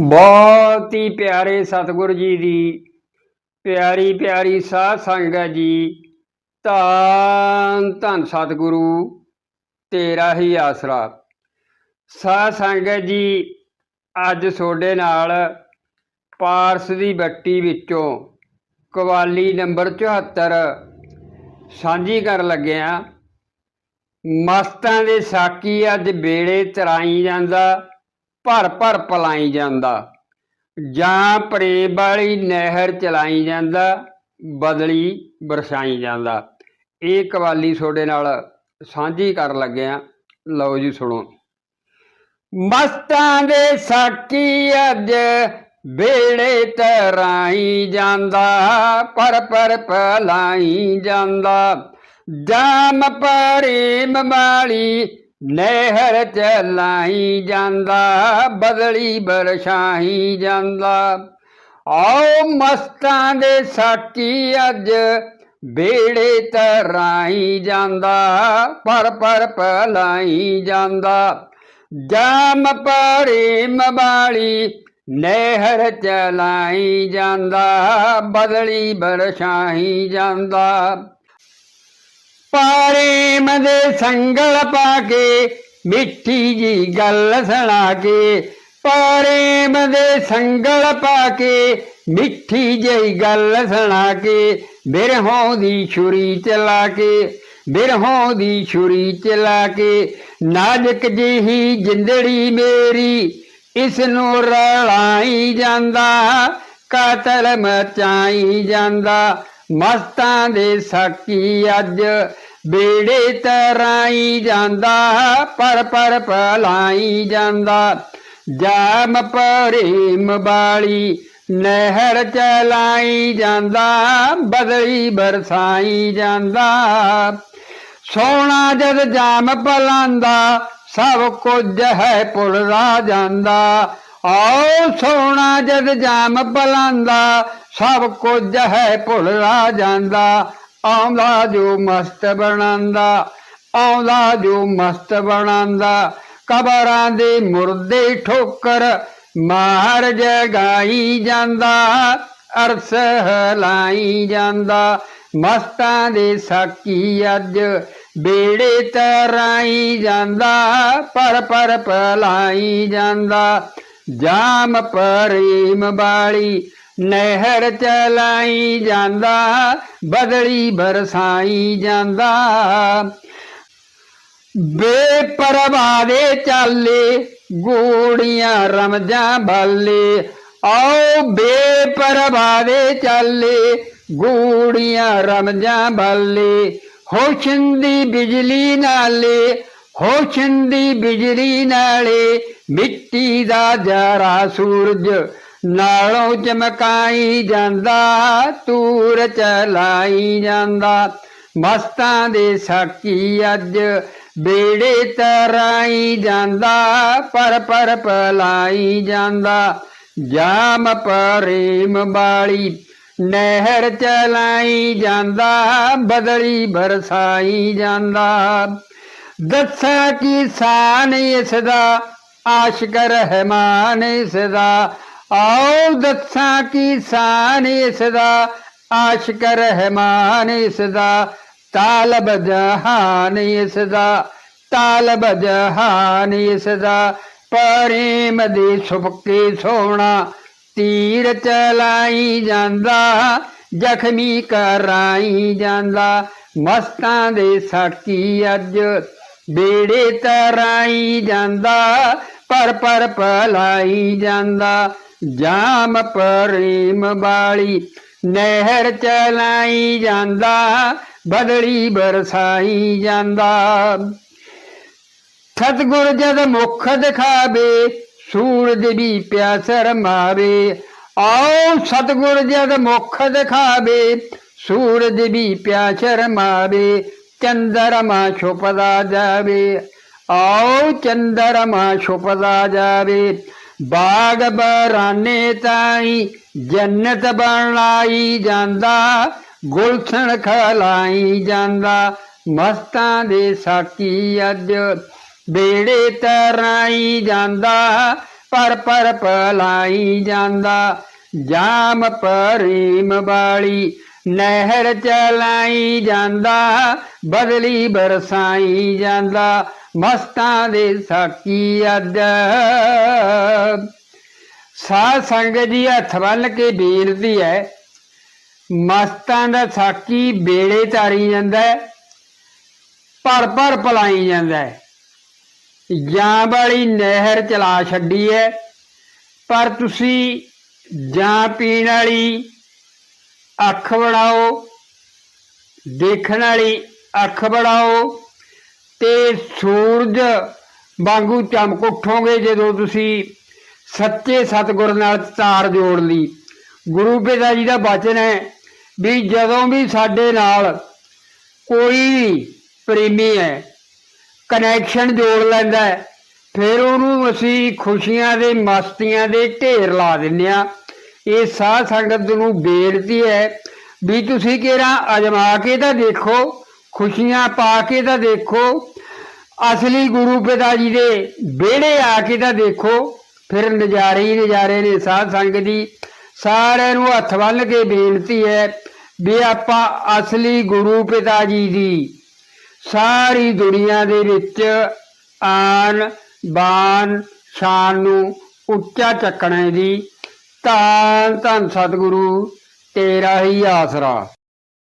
ਬਹੁਤ ਹੀ ਪਿਆਰੇ ਸਤਿਗੁਰ ਜੀ ਦੀ, ਪਿਆਰੀ ਪਿਆਰੀ ਸਾਧ ਸੰਗਤ ਜੀ। ਧੰਨ ਧੰਨ ਸਤਿਗੁਰੂ, ਤੇਰਾ ਹੀ ਆਸਰਾ। ਸਾਧ ਸੰਗਤ ਜੀ, ਅੱਜ ਤੁਹਾਡੇ ਨਾਲ ਪਾਰਸ ਦੀ ਬੱਟੀ ਵਿੱਚੋਂ ਕਵਾਲੀ ਨੰਬਰ 74 ਸਾਂਝੀ ਕਰਨ ਲੱਗਿਆ ਮਸਤਾਂ ਦੇ ਸਾਕੀ ਅੱਜ ਬੇੜੇ ਤਰਾਈ ਜਾਂਦਾ। ਭਰ ਭਰ ਪਲਾਈ ਜਾਂਦਾ। ਜਾਂ ਪ੍ਰੇਮ ਵਾਲੀ ਨਹਿਰ ਚਲਾਈ ਜਾਂਦਾ, ਬਦਲੀ ਬਰਸਾਈ ਜਾਂਦਾ। ਇਹ ਕਵਾਲੀ ਤੁਹਾਡੇ ਨਾਲ ਸਾਂਝੀ ਕਰਨ ਲੱਗਿਆ ਲਓ ਜੀ ਸੁਣੋ। ਮਸਤਾਂ ਦੇ ਸਾਕੀ ਅੱਜ ਬੇੜੇ ਤਰਾਈ ਜਾਂਦਾ ਪਰ ਪਰ ਪਲਾਈ ਜਾਂਦਾ। ਜਾਮ ਪ੍ਰੇਮ ਵਾਲੀ ਨਹਿਰ ਚਲਾਈ ਜਾਂਦਾ, ਬਦਲੀ ਬਰਛਾਈ ਜਾਂਦਾ। ਆਓ ਮਸਤਾਂ ਦੇ ਸਾਕੀ ਅੱਜ ਬੇੜੇ ਤਰਾਈ ਜਾਂਦਾ, ਪਰ ਪਰ ਪਲਾਈ ਜਾਂਦਾ। ਜਾਮ ਪ੍ਰੇਮ ਵਾਲੀ ਨਹਿਰ ਚਲਾਈ ਜਾਂਦਾ, ਬਦਲੀ ਬਰਛਾਈ ਜਾਂਦਾ। ਪ੍ਰੇਮ ਦੇ ਸੰਗਲ ਪਾ ਕੇ, ਮਿੱਠੀ ਜੀ ਗੱਲ ਸੁਣਾ ਕੇ। ਪ੍ਰੇਮ ਦੇ ਸੰਗਲ ਪਾ ਕੇ, ਮਿੱਠੀ ਜਿਹੀ ਗੱਲ ਸੁਣਾ ਕੇ। ਬਿਰਹੋਂ ਦੀ ਛੁਰੀ ਚਲਾ ਕੇ, ਬਿਰਹੋਂ ਦੀ ਛੁਰੀ ਚਲਾ ਕੇ। ਨਾਜਕ ਜਿਹੀ ਜਿੰਦੜੀ ਮੇਰੀ ਇਸ ਨੂੰ ਰਲਾਈ ਜਾਂਦਾ, ਕਾਤਲ ਮਚਾਈ ਜਾਂਦਾ। ਮਸਤਾਂ ਦੇ ਸਾਕੀ ਅੱਜ ਬੇੜੇ ਤਰਾਈ ਜਾਂਦਾ, ਪਰ ਪਰ ਪਲਾਈ ਜਾਂਦਾ। ਜਾਮ ਪ੍ਰੇਮ ਵਾਲੀ ਨਹਿਰ ਚਲਾਈ ਜਾਂਦਾ, ਬਦਲੀ ਬਰਸਾਈ ਜਾਂਦਾ। ਸੋਨਾ ਜਦ ਜਾਮ ਪਲਾਂਦਾ, ਸਭ ਕੁਝ ਹੈ ਭੁੱਲਦਾ ਜਾਂਦਾ। ਆਓ ਸੋਨਾ ਜਦ ਜਾਮ ਪਲਾਂਦਾ ਸਭ ਕੁਝ ਹੈ ਭੁੱਲਦਾ ਜਾਂਦਾ। ਆਉਂਦਾ ਜੋ ਮਸਤ ਬਣਾਉਂਦਾ, ਆਉਂਦਾ ਜੋ ਮਸਤ ਬਣਾਉਂਦਾ। ਕਬਰਾਂ ਦੇ ਮੁਰਦੇ ਠੋਕਰ ਮਾਰ ਜਗਾਈ ਜਾਂਦਾ, ਅਰਸ ਹਲਾਈ ਜਾਂਦਾ। ਮਸਤਾਂ ਦੇ ਸਾਕੀ ਅੱਜ ਬੇੜੇ ਤਰਾਈ ਜਾਂਦਾ, ਪਰ ਪਰ ਪਲਾਈ ਜਾਂਦਾ। ਜਾਮ ਪਰੇਮ ਵਾਲੀ ਨਹਿਰ ਚਲਾਈ ਜਾਂਦਾ, ਬਦਲੀ ਬਰਸਾਈ ਜਾਂਦਾ। ਬੇਪਰਵਾਹ ਦੇ ਚਾਲੇ, ਗੋੜੀਆਂ ਰਮਜਾਂ ਬਾਲੇ। ਆਓ ਬੇਪਰਵਾਹ ਦੇ ਚਾਲੇ, ਗੂੜੀਆਂ ਰਮਜਾਂ ਬਾਲੇ। ਹੋਸ਼ੰਦੀ ਬਿਜਲੀ ਨਾਲੇ, ਹੋਸ਼ੰਦੀ ਬਿਜਲੀ ਨਾਲੇ। ਮਿੱਟੀ ਦਾ ਜਰਾ ਸੂਰਜ ਨਾਲੋਂ ਚਮਕਾਈ ਜਾਂਦਾ ਤੂਰ ਚਲਾਈ ਜਾਂਦਾ। ਮਸਤਾਂ ਦੇ ਸਾਕੀ ਅੱਜ ਬੇੜੇ ਤਰਾਈ ਜਾਂਦਾ, ਪਰ ਪਰ ਪਲਾਈ ਜਾਂਦਾ। ਜਾਮ ਪਰੇਮ ਵਾਲੀ ਨਹਿਰ ਚਲਾਈ ਜਾਂਦਾ, ਬਦਲੀ ਬਰਸਾਈ ਜਾਂਦਾ। ਦੱਸਾਂ ਕੀ ਸਾਨ ਇਸ ਦਾ ਆਸ਼ਕ ਰਹਿਮਾਨ ਇਸ ਦਾ ਆਓ ਦੱਸਾਂ ਕੀ ਸਾਨ ਇਸ ਦਾ ਆਸ਼ਕ ਰਹਿਮਾਨ ਇਸ ਤਾਲਬ ਜਹਾਨ ਇਸ ਤਾਲਬ ਜਹਾਨ ਇਸ ਪ੍ਰੇਮ ਦੇ ਸੁਪਕੇ ਸੋਣਾ ਤੀਰ ਚਲਾਈ ਜਾਂਦਾ, ਜ਼ਖਮੀ ਕਰਾਈ ਜਾਂਦਾ, ਮਸਤਾਂ ਦੇ ਸਾਕੀ ਅੱਜ ਬੇੜੇ ਤਰਾਈ ਜਾਂਦਾ ਪਰ ਪਰ ਪਲਾਈ ਜਾਂਦਾ, ਜਾਮ ਪ੍ਰੇਮ ਵਾਲੀ। ਨਹਿਰ ਚਲਾਈ ਜਾਂਦਾ, ਬਦਲੀ ਬਰਸਾਈ ਜਾਂਦਾ। ਸਤਗੁਰ ਜਦ ਮੁਖ ਦਿਖਾਵੇ, ਸੂਰਜ ਵੀ ਪਿਆਸਰ ਮਾਵੇ। ਆਓ ਸਤਗੁਰ ਜਦ ਮੁਖ ਦਿਖਾਵੇ, ਸੂਰਜ ਵੀ ਪਿਆਸਰ ਮਾਵੇ, ਚੰਦਰਮਾ ਛੁਪਦਾ ਜਾਵੇ। ਆਓ ਚੰਦਰਮਾ ਛੁਪਦਾ ਜਾਵੇ, ਬਾਗ ਬਰਾਨੇ ਤਾਈ ਜੰਨਤ ਬਣਾਈ ਜਾਂਦਾ, ਗੁਲਸ਼ਨ ਖਲਾਈ ਜਾਂਦਾ, ਮਸਤਾਂ ਦੇ ਸਾਕੀ ਅੱਜ ਬੇੜੇ ਤਰਾਈ ਜਾਂਦਾ, ਪਰ ਪਰ ਪਲਾਈ ਜਾਂਦਾ, ਜਾਮ ਪਰੀਮ ਵਾਲੀ ਨਹਿਰ ਚਲਾਈ ਜਾਂਦਾ, ਬਦਲੀ ਬਰਸਾਈ ਜਾਂਦਾ ਮਸਤਾਂ ਦੇ ਸਾਕੀ ਅੱਡ ਸਾਧ ਸੰਗਤ ਜੀ ਹੱਥ ਬੰਨ ਕੇ ਬੇਨਤੀ ਹੈ, ਮਸਤਾਂ ਦਾ ਸਾਕੀ ਬੇੜੇ ਤਾਰੀ ਜਾਂਦਾ ਭਰ ਭਰ ਪਲਾਈ ਜਾਂਦਾ ਜਾਂ ਵਾਲੀ ਨਹਿਰ ਚਲਾ ਛੱਡੀ ਹੈ, ਪਰ ਤੁਸੀਂ ਜਾਂ ਪੀਣ ਵਾਲੀ ਅੱਖ ਬਣਾਓ, ਦੇਖਣ ਵਾਲੀ ਅੱਖ ਬਣਾਓ ਤੇ ਸੂਰਜ ਵਾਂਗੂ ਚਮਕ ਉਠੋਗੇ ਜਦੋਂ ਤੁਸੀਂ ਸੱਚੇ ਸਤਿਗੁਰ ਨਾਲ ਤਾਰ ਜੋੜ ਲਈ। ਗੁਰੂ ਪਿਤਾ ਜੀ ਦਾ ਬਚਨ ਹੈ ਵੀ ਜਦੋਂ ਵੀ ਸਾਡੇ ਨਾਲ ਕੋਈ ਪ੍ਰੇਮੀ ਹੈ ਕਨੈਕਸ਼ਨ ਜੋੜ ਲੈਂਦਾ ਹੈ, ਫਿਰ ਉਹਨੂੰ ਅਸੀਂ ਖੁਸ਼ੀਆਂ ਦੇ, ਮਸਤੀਆਂ ਦੇ ਢੇਰ ਲਾ ਦਿੰਦੇ ਆ ਇਹ ਸਾਧ ਸੰਗਤ ਨੂੰ ਬੇਨਤੀ ਹੈ ਵੀ ਤੁਸੀਂ ਕਿਹੜਾ ਅਜਮਾ ਕੇ ਤਾਂ ਦੇਖੋ ਖੁਸ਼ੀਆਂ ਪਾ ਕੇ ਤਾਂ ਦੇਖੋ, ਅਸਲੀ ਗੁਰੂ ਪਿਤਾ ਜੀ ਦੇ ਵਿਹੜੇ ਆ ਕੇ ਤਾਂ ਦੇਖੋ, ਫਿਰ ਨਜ਼ਾਰੇ ਹੀ ਨਜ਼ਾਰੇ ਨੇ ਸਾਧ ਸੰਗਤ ਦੀ। ਸਾਰਿਆਂ ਨੂੰ ਹੱਥ ਵੱਲ ਕੇ ਬੇਨਤੀ ਹੈ ਵੀ ਆਪਾਂ ਅਸਲੀ ਗੁਰੂ ਪਿਤਾ ਜੀ ਦੀ ਸਾਰੀ ਦੁਨੀਆ ਦੇ ਵਿੱਚ ਆਨ ਬਾਨ ਸ਼ਾਨ ਨੂੰ ਉੱਚਾ ਚੱਕਣੇ ਦੀ ਧੰਨ ਧੰਨ ਸਤਿਗੁਰੂ, ਤੇਰਾ ਹੀ ਆਸਰਾ।